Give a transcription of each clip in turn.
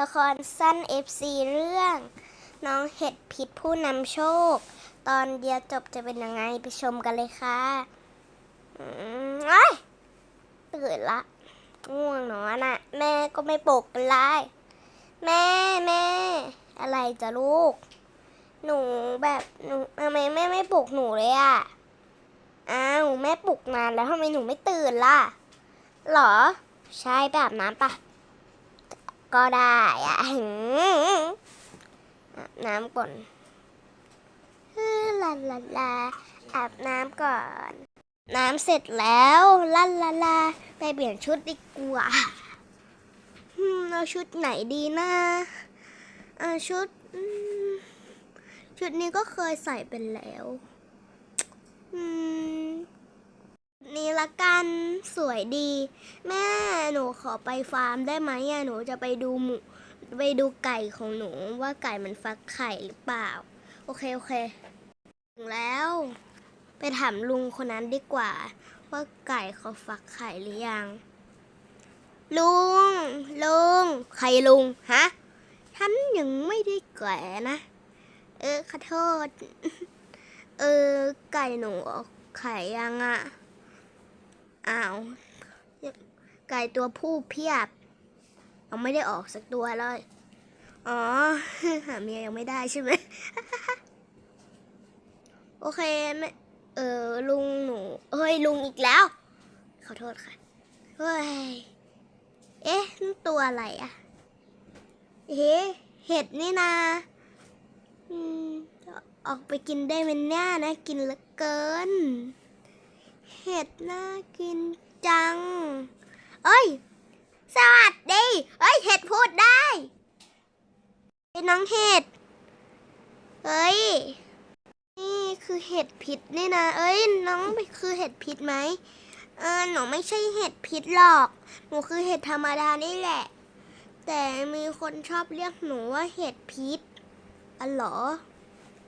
ละครสั้น FC เรื่อง น้องเห็ดพิษผู้นำโชค ตอนเดียวจบจะเป็นยังไงไปชมกันเลยค่ะอืมเอ้ยตื่นละง่วงนอนอะแม่ก็ไม่ปลุกเป็นไรแม่แม่ อะไรจะลูก หนูแบบหนูทำไมแม่ไม่ปลุกหนูเลยอะอ้าวแม่ปลุกนานแล้วทำไมหนูไม่ตื่นล่ะหรอ ใช่ไปอาบน้ำปะ ก็ได้อะอาบน้ำก่อนลาลาลาอาบน้ำก่อน น้ำเสร็จแล้วลาลาลาไปเปลี่ยนชุดดีกว่าเอาชุดไหนดีนะเอาชุด ชุดนี้ก็เคยใส่เป็นแล้ว อืม นี่ละกันสวยดี แม่หนูขอไปฟาร์มได้ไหมอะหนูจะไปดูหมูไปดูไก่ของหนูว่าไก่มันฟักไข่หรือเปล่า โอเค โอเคถึงแล้ว ไปถามลุงคนนั้นดีกว่า ว่าไก่เขาฟักไข่หรือยัง ลุง ลุง ใครลุง ฮะฉันยังไม่ได้แก่นะ เออขอโทษ เออไก่หนูออกไข่ยังอะ อ้าว ไก่ตัวผู้เพียบยังไม่ได้ออกสักตัวเลย อ๋อ หาเมียยังไม่ได้ใช่ไหม โอเคแม่เออลุงหนู เฮ้ย ลุงอีกแล้ว ขอโทษค่ะ เฮ้ย เอ๊ะตัวอะไรอะเฮ้เห็ดนี่นาอืมออกไปกินได้ไหมเนี่ยนะ กินเหลือเกิน เห็ดน่ากินจัง เอ้ย สวัสดี เอ้ย เห็ดพูดได้ไอ้น้องเห็ด เอ้ย นี่คือเห็ดพิษนี่นะ เอ้ย น้องคือเห็ดพิษไหม เออ หนูไม่ใช่เห็ดพิษหรอก หนูคือเห็ดธรรมดานี่แหละ แต่มีคนชอบเรียกหนูว่าเห็ดพิษอ๋อเหรอ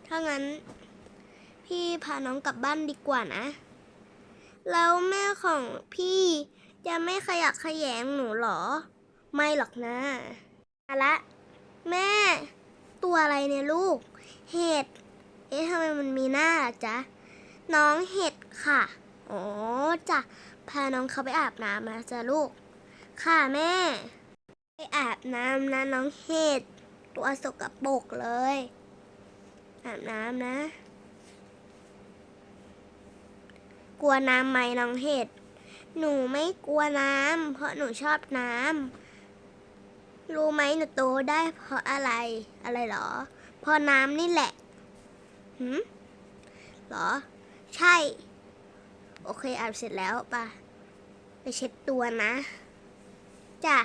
ถ้างั้น พี่พาน้องกลับบ้านดีกว่านะ แล้วแม่ของพี่จะไม่ขยักขยแงหนูหรอ ไม่หรอกนะอาละ แม่ ตัวอะไรเนี่ยลูก เห็ด เอ๊ะทำไมมันมีหน้าจ๊ะ น้องเห็ดค่ะ อ๋อจ้ะ พาน้องเขาไปอาบน้ำนะจ๊ะลูก ค่ะแม่ ไปอาบน้ำนะน้องเห็ด ตัวสกปรกเลย อาบน้ำนะ กลัวน้ำไหมน้องเห็ด หนูไม่กลัวน้ำเพราะหนูชอบน้ำรู้ไหมหนูโตได้เพราะอะไร อะไรหรอ เพราะน้ำนี่แหละหืมหรอ ใช่ โอเคอาบเสร็จแล้วป่ะ ไปเช็ดตัวนะ จ้ะ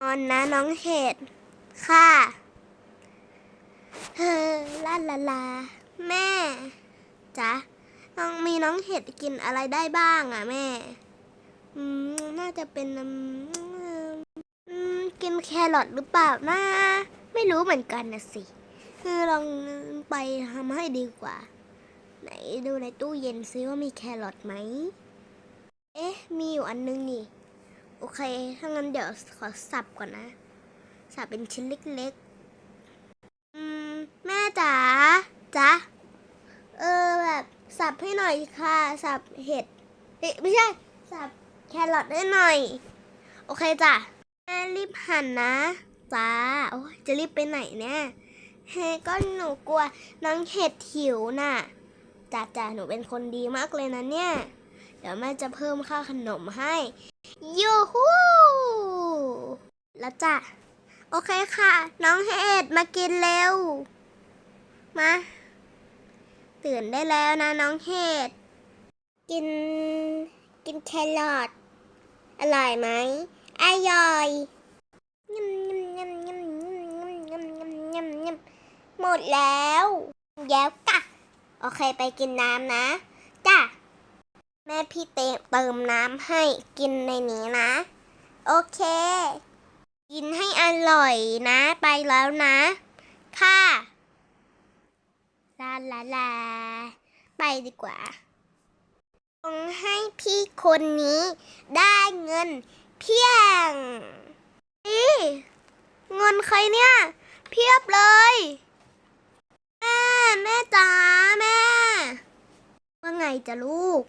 นอนนะน้องเห็ด ค่ะเฮ้อลาลาลา แม่ จ๊ะน้องมีน้องเห็ดกินอะไรได้บ้างอะแม่ อืม น่าจะเป็นอืมอืม กินแครอทหรือเปล่านะ ไม่รู้เหมือนกันนะสิ คือลองไปทำให้ดีกว่า ไหนดูในตู้เย็นซิว่ามีแครอทไหม เอ๊ะ มีอยู่อันนึงนี่ โอเค ถ้างั้นเดี๋ยวขอสับก่อนนะ สับเป็นชิ้นเล็กๆ อืม แม่จ๋าจ๊ะ เออแบบสับให้หน่ อยค่ะ สับเห็ดไม่ใช่ สับแครอทให้หน่อย โอเคจ้ะแม่รีบหั่นนะจ้าโอ้จะรีบไปไหนเนี่ยเฮ้ก็หนูกลัวน้องเห็ดหิวน่ะจ้าจ้าหนูเป็นคนดีมากเลยนะเนี่ย เดี๋ยวแม่จะเพิ่มค่าขนมให้ยูฮูแล้วจ้ะโอเคค่ะ น้องเห็ดมากินเร็ว มา ตื่นได้แล้วนะน้องเห็ดกินกินแครอทอร่อยไหมอร่อยยำยำยำยำยำยำยำยำยำหมดแล้วแล้วกะโอเคไปกินน้ำนะจ้ะแม่พี่เตเติมน้ำให้กินในนี้นะ โอเค กินให้อร่อยนะ ไปแล้วนะ ค่ะ ลาลาลา ไปดีกว่าต้องให้พี่คนนี้ได้เงินเพียงใครเนี่ย เพียบเลย แม่ แม่จ๋าแม่ ว่าไงจะลูก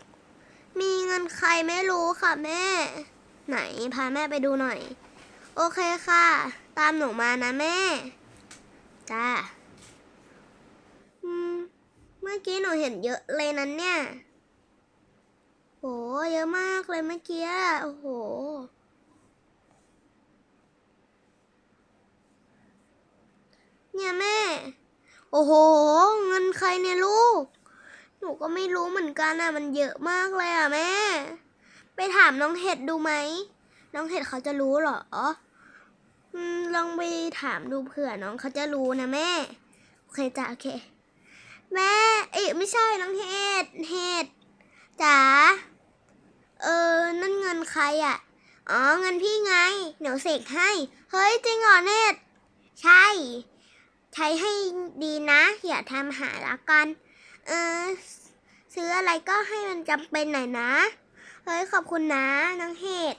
มีเงินใครไม่รู้ค่ะแม่ ไหนพาแม่ไปดูหน่อย โอเคค่ะ ตามหนูมานะแม่ จ้า เมื่อกี้หนูเห็นเยอะเลยนั้นเนี่ย โห เยอะมากเลยเมื่อกี้ โอ้โห เนี่ยแม่ โอ้โห เงินใครเนี่ยลูก หนูก็ไม่รู้เหมือนกันอะ มันเยอะมากเลยอะแม่ ไปถามน้องเห็ดดูไหม น้องเห็ดเขาจะรู้เหรออืมลองไปถามดูเผื่อน้องเขาจะรู้นะแม่ โอเคจ้ะโอเค แม่เอ้ยไม่ใช่น้องเห็ดเห็ดจ๋าเออนั่นเงินใครอะ อ๋อเงินพี่ไงเดี๋ยวเสกให้ เฮ้ยจริงเหรอเนตใช่ ใช้ให้ดีนะ อย่าทำหายละกัน เออซื้ออะไรก็ให้มันจำเป็นหน่อยนะ เฮ้ยขอบคุณนะน้องเห็ด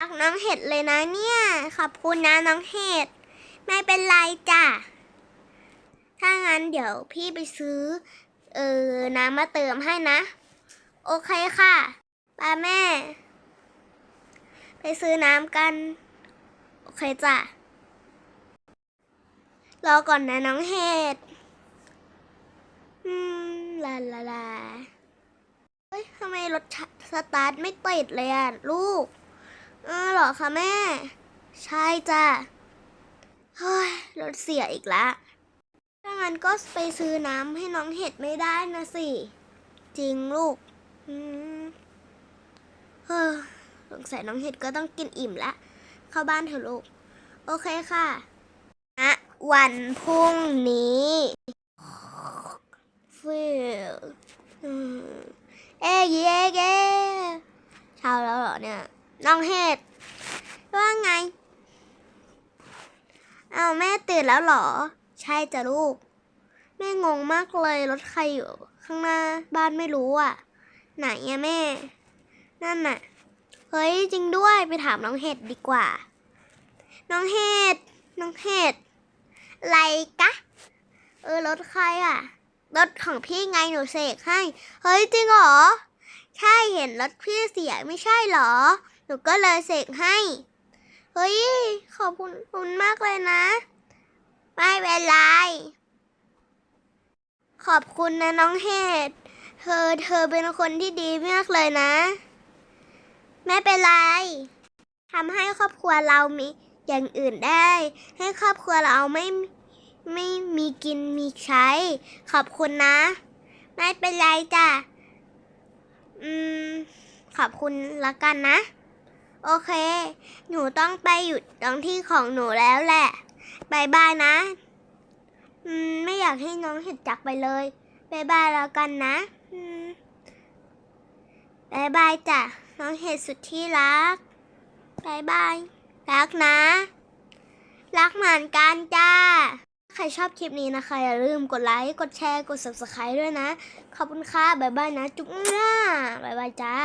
รักน้องเห็ดเลยนะเนี่ย ขอบคุณนะน้องเห็ด ไม่เป็นไรจ้ะ ถ้างั้นเดี๋ยวพี่ไปซื้อ เออน้ำมาเติมให้นะ โอเคค่ะป้าแม่ ไปซื้อน้ำกัน โอเคจ้ะ รอก่อนนะน้องเห็ดอืมลาลาลาเฮ้ยทำไมรถสตาร์ทไม่ติดเลยอะ ลูก เออหรอคะแม่ ใช่จ้ะ เฮ้ย รถเสียอีกและ ถ้างั้นก็ไปซื้อน้ำให้น้องเห็ดไม่ได้นะสิ จริงลูกเฮ้อสงสัยน้องเห็ดก็ต้องกินอิ่มละ เข้าบ้านเถอะลูก โอเคค่ะณวันพรุ่งนี้ฟิลอืมเอ๊ะเย่เย่เช้าแล้วเหรอเนี่ย น้องเห็ด ว่าไง เอาแม่ตื่นแล้วเหรอ ใช่จ้ะลูก แม่งงมากเลยรถใครอยู่ข้างหน้าบ้านไม่รู้อะ ไหนอะแม่ นั่นน่ะ เฮ้ยจริงด้วยไปถามน้องเห็ดดีกว่า น้องเห็ด น้องเห็ดอะไรกะ เออรถใครอะ รถของพี่ไงหนูเสกให้ เฮ้ยจริงเหรอ ใช่เห็นรถพี่เสียไม่ใช่เหรอ หนูก็เลยเสกให้ เฮ้ยขอบคุณคุณมากเลยนะ ไม่เป็นไร ขอบคุณนะน้องเห็ดเธอเธอเป็นคนที่ดีมากเลยนะ ไม่เป็นไรทำให้ครอบครัวเรามีอย่างอื่นได้ ให้ครอบครัวเราไม่ไม่มีกินมีใช้ ขอบคุณนะ ไม่เป็นไรจ้ะ อืม ขอบคุณละกันนะ โอเค หนูต้องไปอยู่ตรงที่ของหนูแล้วแหละ บายบายนะ อืม ไม่อยากให้น้องเห็ดจักไปเลยบายบายแล้วกันนะ อืมบายบายจ้ะ น้องเห็ดสุดที่รักบายบาย รักนะ รักเหมือนกันจ้า ใครชอบคลิปนี้นะคะ อย่าลืมกดไลค์ กดแชร์ กด subscribe ด้วยนะ ขอบคุณค่ะบายบายนะ จุ๊บหน้าบายบายจ้า